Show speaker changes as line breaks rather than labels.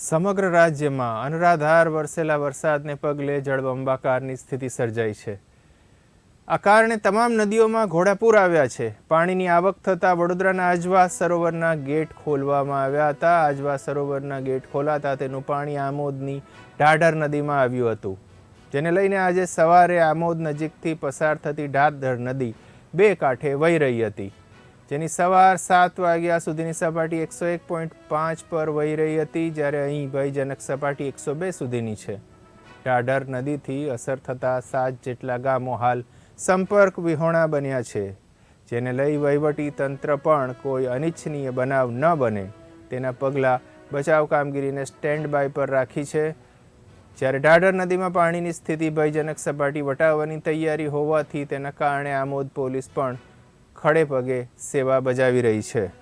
સમગ્ર રાજ્યમાં અનરાધાર વરસેલા વરસાદને પગલે જળબંબાકારની સ્થિતિ સર્જાઈ છે. આ કારણે તમામ નદીઓમાં ઘોડાપૂર આવ્યા છે. પાણીની આવક થતાં વડોદરાના આજવા સરોવરના ગેટ ખોલવામાં આવ્યા હતા. આજવા સરોવરના ગેટ ખોલાતા તેનું પાણી આમોદની ઢાઢર નદીમાં આવ્યું હતું. જેને લઈને આજે સવારે આમોદ નજીકથી પસાર થતી ઢાઢર નદી બે કાંઠે વહી રહી હતી. જેની સવાર સાત વાગ્યા સુધીની સપાટી એકસો એક પોઈન્ટ પાંચ પર વહી રહી હતી, જ્યારે અહીં ભયજનક સપાટી એકસો બે સુધીની છે. ઢાઢર નદીથી અસર થતા સાત જેટલા ગામો હાલ સંપર્ક વિહોણા બન્યા છે. જેને લઈ વહીવટી તંત્ર પણ કોઈ અનિચ્છનીય બનાવ ન બને. તેના પગલાં બચાવ કામગીરીને સ્ટેન્ડ બાય પર રાખી છે. જ્યારે ઢાઢર નદીમાં પાણીની સ્થિતિ ભયજનક સપાટી વટાવવાની તૈયારી હોવાથી તેના કારણે આમોદ પોલીસ પણ ખડે પગે સેવા બજાવી રહી છે.